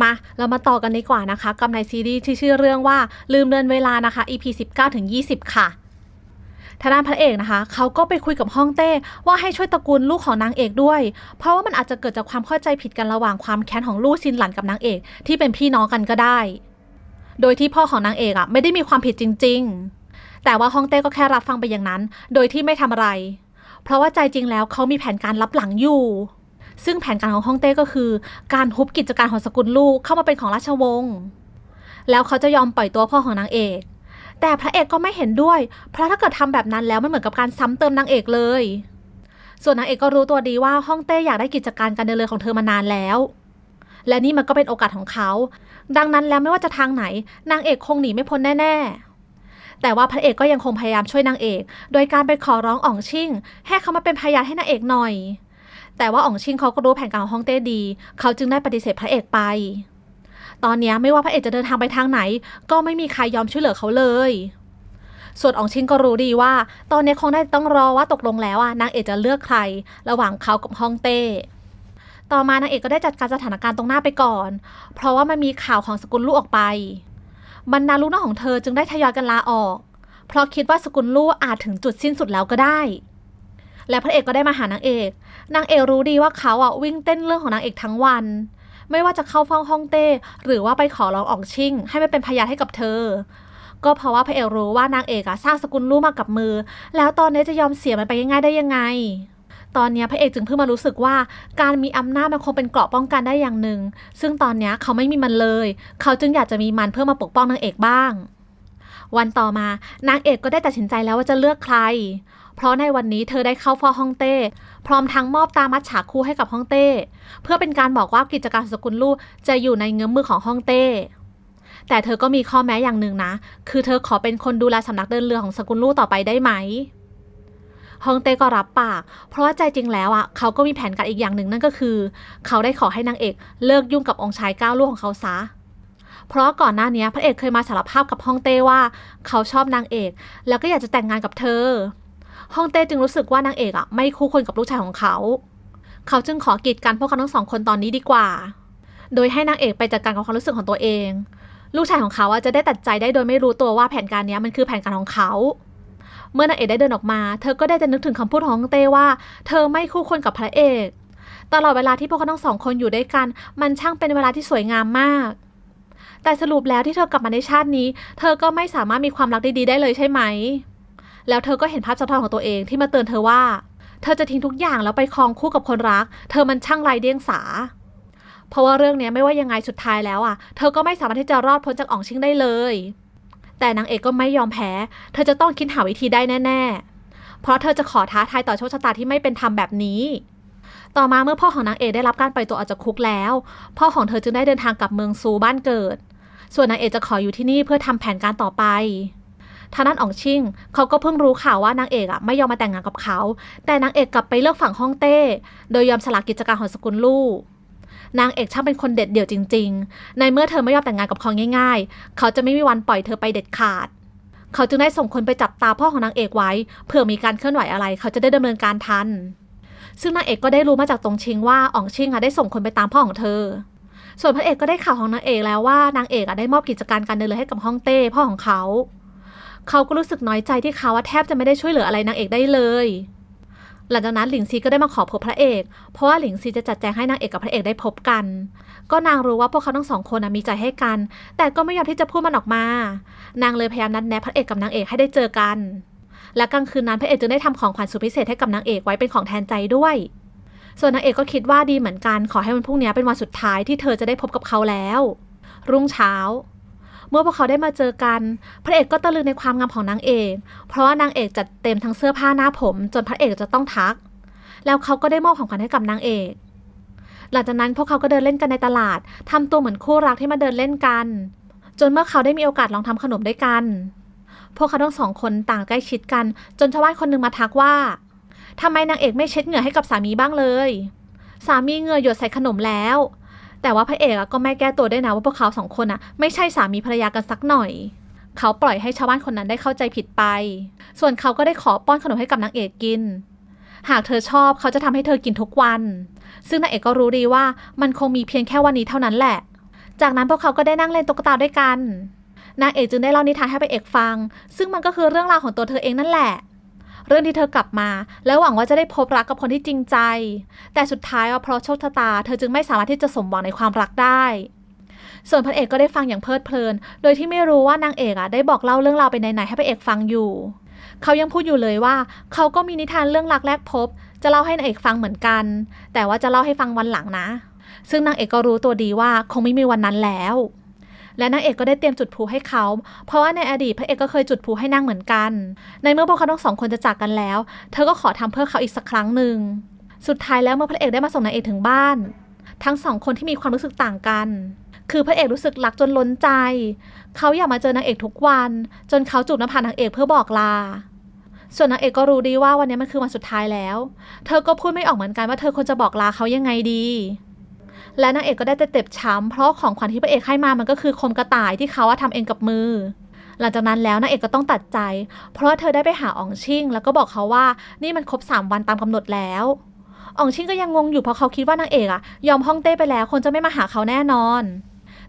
มา เรามาต่อกันดีกว่านะคะ กับในซีรีส์ที่ชื่อเรื่องว่าลืมเดินเวลานะคะ EP 19ถึง20 ค่ะทางด้านพระเอกนะคะ เขาก็ไปคุยกับฮ่องเต้ว่าให้ช่วยตระกูลลูกของนางเอกด้วย เพราะว่ามันอาจจะเกิดจากความเข้าใจผิดกันระหว่างความแค้นของลู่ซินหลันกับนางเอก ที่เป็นพี่น้องกันก็ได้ โดยที่พ่อของนางเอกอะไม่ได้มีความผิดจริง ๆ แต่ว่าฮ่องเต้ก็แค่รับฟังไปอย่างนั้น โดยที่ไม่ทำอะไร เพราะว่าใจจริงแล้วเขามีแผนการลับหลังอยู่ ซึ่งแผนการของฮ่องเต้ก็คือ การฮุบกิจการของสกุลลูกเข้ามาเป็นของราชวงศ์แล้วเขาจะยอมปล่อยตัวพ่อของนางเอก แต่พระเอกก็ไม่เห็นด้วย เพราะถ้าเกิดทำแบบนั้นแล้วมันเหมือนกับการซ้ำเติมนางเอกเลย ส่วนนางเอกก็รู้ตัวดีว่าฮ่องเต้อยากได้กิจการการเดินเรือของเธอมานานแล้ว และนี่มันก็เป็นโอกาสของเขา ดังนั้นแล้วไม่ว่าจะทางไหน นางเอกคงหนีไม่พ้นแน่ๆแต่ว่าพระเอกก็ยังคงพยายามช่วยนางเอก โดยการไปขอร้องอ่องชิ่ง ให้เขามาเป็นพยานให้นางเอกหน่อย แต่ว่าอ่องชิงเขาก็รู้แผนการของฮ่องเต้ดี เขาจึงได้ปฏิเสธพระเอกไป ตอนนี้ไม่ว่าพระเอกจะเดินทางไปทางไหน ก็ไม่มีใครยอมช่วยเหลือเขาเลย ส่วนอ่องชิงก็รู้ดีว่า ตอนนี้คงได้ต้องรอว่าตกลงแล้วอะนางเอกจะเลือกใคร ระหว่างเขากับฮ่องเต้ต่อมานางเอกก็ได้จัดการสถานการณ์ตรงหน้าไปก่อน เพราะว่ามันมีข่าวของสกุลลูกออกไป บรรดาลูกน้องของเธอจึงได้ทยอยกันลาออก เพราะคิดว่าสกุลลูกอาจถึงจุดสิ้นสุดแล้วก็ได้ และพระเอกก็ได้มาหานางเอก นางเอกรู้ดีว่าเขาอะวิ่งเต้นเรื่องของนางเอกทั้งวัน ไม่ว่าจะเข้าเฝ้าห้องเต้ หรือว่าไปขอร้องอ่องชิ่ง ให้ไม่เป็นพยานให้กับเธอ ก็เพราะว่าพระเอกรู้ว่านางเอกอะสร้างสกุลลูกมากับมือ แล้วตอนนี้จะยอมเสียมันไปง่ายๆได้ยังไงตอนนี้พระเอกจึงเพิ่งมารู้สึกว่าการมีอำนาจมันคงเป็นเกราะป้องกันได้อย่างหนึ่ง ซึ่งตอนนี้เขาไม่มีมันเลย เขาจึงอยากจะมีมันเพื่อมาปกป้องนางเอกบ้าง วันต่อมานางเอกก็ได้ตัดสินใจแล้วว่าจะเลือกใคร เพราะในวันนี้เธอได้เข้าเฝ้าฮ่องเต้ พร้อมทั้งมอบตามัดฉาคู่ให้กับฮ่องเต้ เพื่อเป็นการบอกว่ากิจการสกุลลูกจะอยู่ในเงื้อมมือของฮ่องเต้แต่เธอก็มีข้อแม้อย่างหนึ่งนะ คือเธอขอเป็นคนดูแลสำนักเดินเรือของสกุลลูกต่อไปได้ไหมฮ่องเต้ก็รับปาก เพราะว่าใจจริงแล้วอะ เขาก็มีแผนการอีกอย่างหนึ่งนั่นก็คือ เขาได้ขอให้นางเอกเลิกยุ่งกับองค์ชายก้าวลูกของเขาซะ เพราะก่อนหน้านี้พระเอกเคยมาสารภาพกับฮ่องเต้ว่า เขาชอบนางเอก แล้วก็อยากจะแต่งงานกับเธอ ฮ่องเต้จึงรู้สึกว่านางเอกอะไม่คู่ควรกับลูกชายของเขา เขาจึงขอกีดกันพวกเขาทั้งสองคนตอนนี้ดีกว่า โดยให้นางเอกไปจัดการกับความรู้สึกของตัวเอง ลูกชายของเขาอะจะได้ตัดใจได้โดยไม่รู้ตัวว่าแผนการนี้มันคือแผนการของเขา เมื่อนางเอกได้เดินออกมา เธอก็ได้จะนึกถึงคำพูดของฮ่องเต้ว่า เธอไม่คู่ควรกับพระเอก ตลอดเวลาที่พวกเขาทั้งสองคนอยู่ด้วยกัน มันช่างเป็นเวลาที่สวยงามมาก แต่สรุปแล้วที่เธอกลับมาในชาตินี้ เธอก็ไม่สามารถมีความรักดีๆได้เลยใช่ไหม แล้วเธอก็เห็นภาพสะท้อนของตัวเองที่มาเตือนเธอว่า เธอจะทิ้งทุกอย่างแล้วไปครองคู่กับคนรัก เธอมันช่างไรเดียงสา เพราะว่าเรื่องนี้ไม่ว่ายังไงสุดท้ายแล้วอะ เธอก็ไม่สามารถที่จะรอดพ้นจากอ่องชิงได้เลย แต่นางเอกก็ไม่ยอมแพ้ เธอจะต้องคิดหาวิธีได้แน่ ๆ เพราะเธอจะขอท้าทายต่อโชคชะตาที่ไม่เป็นธรรมแบบนี้ ต่อมาเมื่อพ่อของนางเอกได้รับการปล่อยตัวออกจากคุกแล้ว พ่อของเธอจึงได้เดินทางกลับเมืองซูบ้านเกิด ส่วนนางเอกจะขออยู่ที่นี่เพื่อทำแผนการต่อไป ทางด้านอองชิงเขาก็เพิ่งรู้ข่าวว่านางเอกอะไม่ยอมมาแต่งงานกับเขา แต่นางเอกกลับไปเลือกฝั่งฮ่องเต้ โดยยอมสละกิจการของสกุลลู่นางเอกช่างเป็นคนเด็ดเดี่ยวจริง ๆ ในเมื่อเธอไม่ยอมแต่งงานกับเขาง่าย ๆ เขาจะไม่มีวันปล่อยเธอไปเด็ดขาด เขาจึงได้ส่งคนไปจับตาพ่อของนางเอกไว้ เผื่อมีการเคลื่อนไหวอะไร เขาจะได้ดำเนินการทัน ซึ่งนางเอกก็ได้รู้มาจากตรงชิงว่าอองชิงอะได้ส่งคนไปตามพ่อของเธอ ส่วนพระเอกก็ได้ข่าวของนางเอกแล้วว่านางเอกอะได้มอบกิจการการเดินเรือให้กับฮ่องเต้พ่อของเขา เขาก็รู้สึกน้อยใจที่เขาว่าแทบจะไม่ได้ช่วยเหลืออะไรนางเอกได้เลย หลังจากนั้นหลิงซีก็ได้มาขอพบพระเอก เพราะว่าหลิงซีจะจัดแจงให้นางเอกกับพระเอกได้พบกัน ก็นางรู้ว่าพวกเขาทั้งสองคนมีใจให้กัน แต่ก็ไม่ยอมที่จะพูดมันออกมา นางเลยพยายามนัดแนะพระเอกกับนางเอกให้ได้เจอกัน และกลางคืนนั้นพระเอกจึงได้ทำของขวัญสุดพิเศษให้กับนางเอกไว้เป็นของแทนใจด้วยส่วนนางเอกก็คิดว่าดีเหมือนกัน ขอให้วันพรุ่งนี้เป็นวันสุดท้ายที่เธอจะได้พบกับเขาแล้ว รุ่งเช้า เมื่อพวกเขาได้มาเจอกัน พระเอกก็ตะลึงในความงามของนางเอก เพราะว่านางเอกจัดเต็มทั้งเสื้อผ้าหน้าผม จนพระเอกจะต้องทัก แล้วเขาก็ได้มอบของขวัญให้กับนางเอก หลังจากนั้นพวกเขาก็เดินเล่นกันในตลาดทำตัวเหมือนคู่รักที่มาเดินเล่นกัน จนเมื่อเขาได้มีโอกาสลองทำขนมด้วยกัน พวกเขาทั้งสองคนต่างใกล้ชิดกัน จนชาวบ้านคนหนึ่งมาทักว่าทำไมนางเอกไม่เช็ดเหงื่อให้กับสามีบ้างเลย สามีเหงื่อหยดใส่ขนมแล้ว แต่ว่าพระเอกก็ไม่แก้ตัวได้นะว่าพวกเขาสองคนอะไม่ใช่สามีภรรยากันสักหน่อย เขาปล่อยให้ชาวบ้านคนนั้นได้เข้าใจผิดไป ส่วนเขาก็ได้ขอป้อนขนมให้กับนางเอกกิน หากเธอชอบเขาจะทำให้เธอกินทุกวัน ซึ่งนางเอกก็รู้ดีว่ามันคงมีเพียงแค่วันนี้เท่านั้นแหละ จากนั้นพวกเขาก็ได้นั่งเล่นตุ๊กตาด้วยกันนางเอกจึงได้เล่านิทานให้พระเอกฟัง ซึ่งมันก็คือเรื่องราวของตัวเธอเองนั่นแหละ เรื่องที่เธอกลับมา แล้วหวังว่าจะได้พบรักกับคนที่จริงใจ แต่สุดท้ายว่าเพราะโชคชะตา เธอจึงไม่สามารถที่จะสมหวังในความรักได้ ส่วนพระเอกก็ได้ฟังอย่างเพลิดเพลิน โดยที่ไม่รู้ว่านางเอกอะได้บอกเล่าเรื่องราวไปไหนๆให้พระเอกฟังอยู่ เขายังพูดอยู่เลยว่า เขาก็มีนิทานเรื่องรักแรกพบ จะเล่าให้นางเอกฟังเหมือนกัน แต่ว่าจะเล่าให้ฟังวันหลังนะ ซึ่งนางเอกก็รู้ตัวดีว่าคงไม่มีวันนั้นแล้ว และนางเอกก็ได้เตรียมจุดพลุให้เขา เพราะว่าในอดีตพระเอกก็เคยจุดพลุให้นางเหมือนกัน ในเมื่อพวกเขาทั้งสองคนจะจากกันแล้ว เธอก็ขอทำเพื่อเขาอีกสักครั้งหนึ่ง สุดท้ายแล้วเมื่อพระเอกได้มาส่งนางเอกถึงบ้าน ทั้งสองคนที่มีความรู้สึกต่างกัน คือพระเอกรู้สึกรักจนล้นใจ เขาอยากมาเจอนางเอกทุกวัน จนเขาจูบหน้าผากนางเอกเพื่อบอกลาส่วนนางเอกก็รู้ดีว่าวันนี้มันคือวันสุดท้ายแล้ว เธอก็พูดไม่ออกเหมือนกันว่าเธอควรจะบอกลาเขายังไงดี และนางเอกก็ได้แต่เจ็บช้ำเพราะของขวัญที่พระเอกให้มามันก็คือคมกระต่ายที่เขาทำเองกับมือ หลังจากนั้นแล้วนางเอกก็ต้องตัดใจ เพราะเธอได้ไปหาอองชิงแล้วก็บอกเขาว่านี่มันครบ 3 วันตามกำหนดแล้วอองชิงก็ยังงงอยู่เพราะเขาคิดว่านางเอกอะยอมฮ่องเต้ไปแล้วคนจะไม่มาหาเขาแน่นอน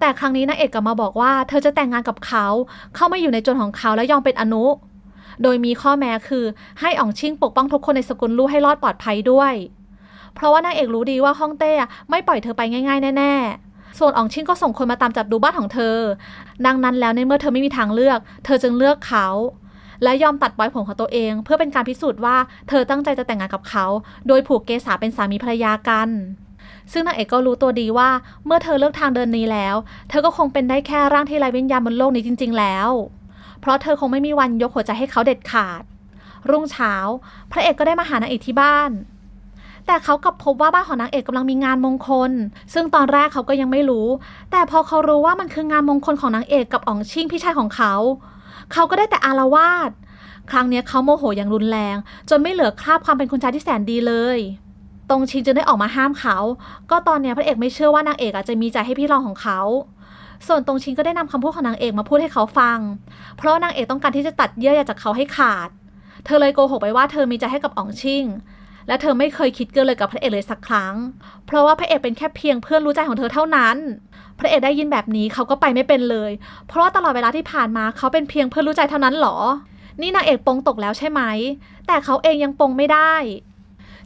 แต่ครั้งนี้นางเอกกลับมาบอกว่า เธอจะแต่งงานกับเขา เข้ามาอยู่ในจนของเขาแล้วยอมเป็นอนุ โดยมีข้อแม้คือให้อองชิงปกป้องทุกคนในสกุลลู่ให้รอดปลอดภัยด้วย เพราะว่านางเอกรู้ดีว่าฮ่องเต้ไม่ปล่อยเธอไปง่ายๆแน่ๆ ส่วนอองชิงก็ส่งคนมาตามจับดูบ้านของเธอ ดังนั้นแล้วในเมื่อเธอไม่มีทางเลือก เธอจึงเลือกเขา และยอมตัดไว้ผมของตัวเอง เพื่อเป็นการพิสูจน์ว่าเธอตั้งใจจะแต่งงานกับเขา โดยผูกเกษาเป็นสามีภรรยากันซึ่งนางเอกก็รู้ตัวดีว่าเมื่อเธอเลือกทางเดินนี้แล้ว เธอก็คงเป็นได้แค่ร่างที่ไร้วิญญาณบนโลกนี้จริง ๆ แล้ว เพราะเธอคงไม่มีวันยกหัวใจให้เขาเด็ดขาด รุ่งเช้า พระเอกก็ได้มาหานางเอกที่บ้าน แต่เขากลับพบว่าบ้านของนางเอกกำลังมีงานมงคล ซึ่งตอนแรกเขาก็ยังไม่รู้ แต่พอเขารู้ว่ามันคืองานมงคลของนางเอกกับอ๋องชิ่งพี่ชายของเขา เขาก็ได้แต่อารวาสครั้งนี้เขาโมโหอย่างรุนแรง จนไม่เหลือคราบความเป็นคุณชายที่แสนดีเลย ตรงชิงจึงได้ออกมาห้ามเขา ก็ตอนนี้พระเอกไม่เชื่อว่านางเอกอาจจะมีใจให้พี่รองของเขา ส่วนตรงชิงก็ได้นำคำพูดของนางเอกมาพูดให้เขาฟัง เพราะนางเอกต้องการที่จะตัดเยื่อใยจากเขาให้ขาด เธอเลยโกหกไปว่าเธอมีใจให้กับอ๋องชิง และเธอไม่เคยคิดเกินเลยกับพระเอกเลยสักครั้ง เพราะว่าพระเอกเป็นแค่เพียงเพื่อนรู้ใจของเธอเท่านั้น พระเอกได้ยินแบบนี้เขาก็ไปไม่เป็นเลย เพราะว่าตลอดเวลาที่ผ่านมาเขาเป็นเพียงเพื่อนรู้ใจเท่านั้นหรอ นี่นางเอกปงตกแล้วใช่ไหม แต่เขาเองยังปงไม่ได้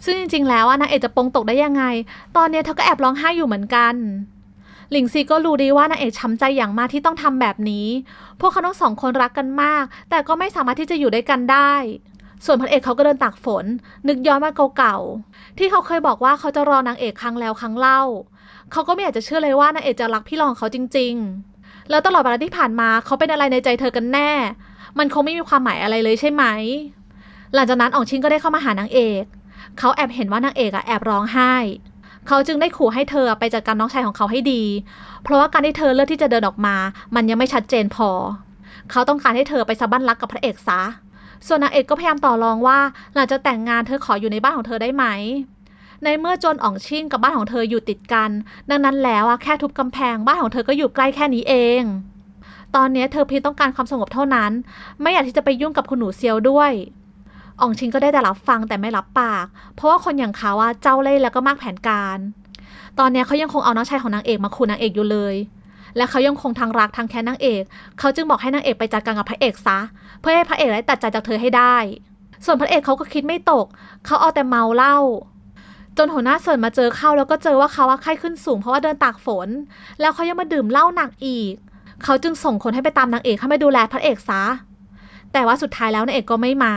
ซึ่งจริง ๆ แล้วอะนางเอกจะปงตกได้ยังไง ตอนเนี้ยเธอก็แอบร้องไห้อยู่เหมือนกันหลิงซีก็รู้ดีว่านางเอกช้ำใจอย่างมากที่ต้องทำแบบนี้ พวกเขาทั้งสองคนรักกันมาก แต่ก็ไม่สามารถที่จะอยู่ด้วยกันได้ ส่วนพระเอกเขาก็เดินตากฝน นึกย้อนมาเก่าๆที่เขาเคยบอกว่าเขาจะรอนางเอกครั้งแล้วครั้งเล่า เขาก็ไม่อยากจะเชื่อเลยว่านางเอกจะรักพี่รองเขาจริง ๆ แล้วตลอดเวลาที่ผ่านมาเขาเป็นอะไรในใจเธอกันแน่ มันคงไม่มีความหมายอะไรเลยใช่ไหม หลังจากนั้นอองชินก็ได้เข้ามาหานางเอก เขาแอบเห็นว่านางเอกอะแอบร้องไห้ เขาจึงได้ขู่ให้เธอไปจัดการน้องชายของเขาให้ดี เพราะว่าการที่เธอเลือกที่จะเดินออกมา มันยังไม่ชัดเจนพอ เขาต้องการให้เธอไปสะบั้นรักกับพระเอกซะ ส่วนนางเอกก็พยายามต่อรองว่า หลังจากแต่งงานเธอขออยู่ในบ้านของเธอได้ไหม ในเมื่อจนอ่องชิ่งกับบ้านของเธออยู่ติดกัน ดังนั้นแล้วอะแค่ทุบกำแพงบ้านของเธอก็อยู่ใกล้แค่นี้เอง ตอนนี้เธอเพียงต้องการความสงบเท่านั้น ไม่อยากที่จะไปยุ่งกับคุณหนูเซียวด้วยอ่องชิงก็ได้แต่รับฟังแต่ไม่รับปาก เพราะว่าคนอย่างเขาอะเจ้าเล่ห์แล้วก็มากแผนการ ตอนนี้เขายังคงเอาน้องชายของนางเอกมาขู่นางเอกอยู่เลย และเขายังคงทั้งรักทั้งแค้นนางเอก เขาจึงบอกให้นางเอกไปจัดการกับพระเอกซะ เพื่อให้พระเอกได้ตัดใจจากเธอให้ได้ ส่วนพระเอกเขาก็คิดไม่ตก เขาเอาแต่เมาเหล้าจนหัวหน้าสิร์นมาเจอเข้าแล้วก็เจอว่าเขาว่าไข้ขึ้นสูงเพราะว่าเดินตากฝน แล้วเขายังมาดื่มเหล้าหนักอีก เขาจึงส่งคนให้ไปตามนางเอกให้มาดูแลพระเอกซะ แต่ว่าสุดท้ายแล้วนางเอกก็ไม่มา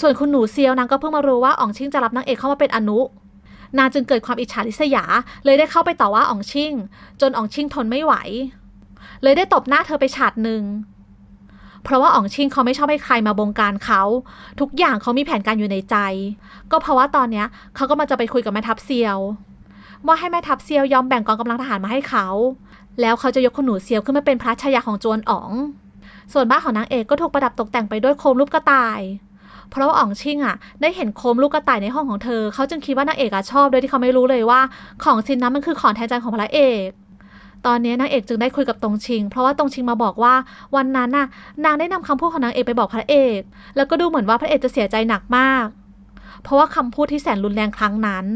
ส่วนคุณหนูเซียวนางก็เพิ่งมารู้ว่าอ๋องชิงจะรับนางเอกเข้ามาเป็นอนุ นางจึงเกิดความอิจฉาริษยา เลยได้เข้าไปต่อว่าอ๋องชิ่ง จนอ๋องชิ่งทนไม่ไหว เลยได้ตบหน้าเธอไปฉาดหนึ่งเพราะว่าอ๋องชิงเขาไม่ชอบให้ใครมาบงการเขา ทุกอย่างเขามีแผนการอยู่ในใจ ก็เพราะว่าตอนเนี้ยเขาก็มาจะไปคุยกับแม่ทัพเซียว ว่าให้แม่ทัพเซียวยอมแบ่งกองกำลังทหารมาให้เขา แล้วเขาจะยกคุณหนูเซียวขึ้นมาเป็นพระชายาของโจวนอ๋อง ส่วนบ้านของนางเอกก็ถูกประดับตกแต่งไปด้วยโคมรูปกระต่าย เพราะว่าอ๋องชิงอะได้เห็นโคมลูกกระต่ายในห้องของเธอ เขาจึงคิดว่านางเอกอะชอบโดยที่เขาไม่รู้เลยว่าของชิ้นนั้นมันคือของแทนใจของพระเอกตอนนี้นางเอกจึงได้คุยกับตงชิง เพราะว่าตงชิงมาบอกว่าวันนั้นน่ะนางได้นำคำพูดของนางเอกไปบอกพระเอก แล้วก็ดูเหมือนว่าพระเอกจะเสียใจหนักมาก เพราะว่าคำพูดที่แสนรุนแรงครั้งนั้น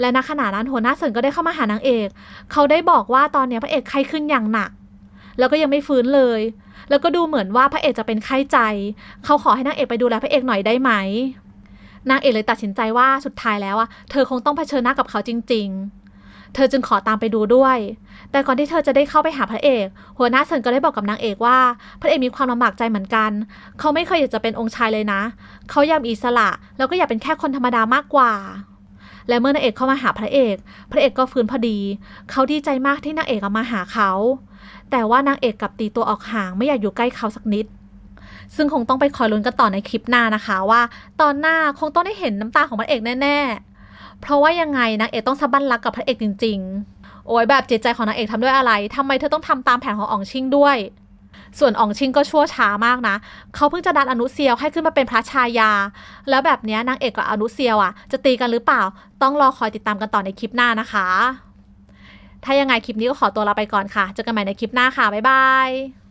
และณขณะนั้นหัวหน้าเสินก็ได้เข้ามาหานางเอก เขาได้บอกว่าตอนนี้พระเอกไข้ขึ้นอย่างหนัก แล้วก็ยังไม่ฟื้นเลย แล้วก็ดูเหมือนว่าพระเอกจะเป็นไข้ใจ เขาขอให้นางเอกไปดูแลพระเอกหน่อยได้ไหม นางเอกเลยตัดสินใจว่าสุดท้ายแล้วอะเธอคงต้องเผชิญหน้ากับเขาจริง ๆ เธอจึงขอตามไปดูด้วย แต่ก่อนที่เธอจะได้เข้าไปหาพระเอก หัวหน้าเซินก็ได้บอกกับนางเอกว่า พระเอกมีความลำบากใจเหมือนกัน เขาไม่เคยอยากจะเป็นองค์ชายเลยนะ เขาอยากมีอิสระ แล้วก็อยากเป็นแค่คนธรรมดามากกว่า และเมื่อนางเอกเข้ามาหาพระเอก พระเอกก็ฟื้นพอดี เขาดีใจมากที่นางเอกอะมาหาเขา แต่ว่านางเอกกลับตีตัวออกห่างไม่อยากอยู่ใกล้เขาสักนิด ซึ่งคงต้องไปคอยลุ้นกันต่อในคลิปหน้านะคะว่า ตอนหน้าคงต้องได้เห็นน้ำตาของพระเอกแน่ๆ เพราะว่ายังไงนางเอกต้องสะบั้นรักกับพระเอกจริง ๆ โอ้ยแบบจิตใจของนางเอกทำด้วยอะไรทำไมเธอต้องทำตามแผนของอองชิงด้วย ส่วนอองชิงก็ชั่วช้ามากนะ เขาเพิ่งจะดันอนุเซียวให้ขึ้นมาเป็นพระชายา แล้วแบบนี้นางเอกกับอนุเซียวอะ จะตีกันหรือเปล่า ต้องรอคอยติดตามกันต่อในคลิปหน้านะคะ ถ้ายังไงคลิปนี้ก็ขอตัวลาไปก่อนค่ะ เจอกันใหม่ในคลิปหน้าค่ะ บ๊ายบาย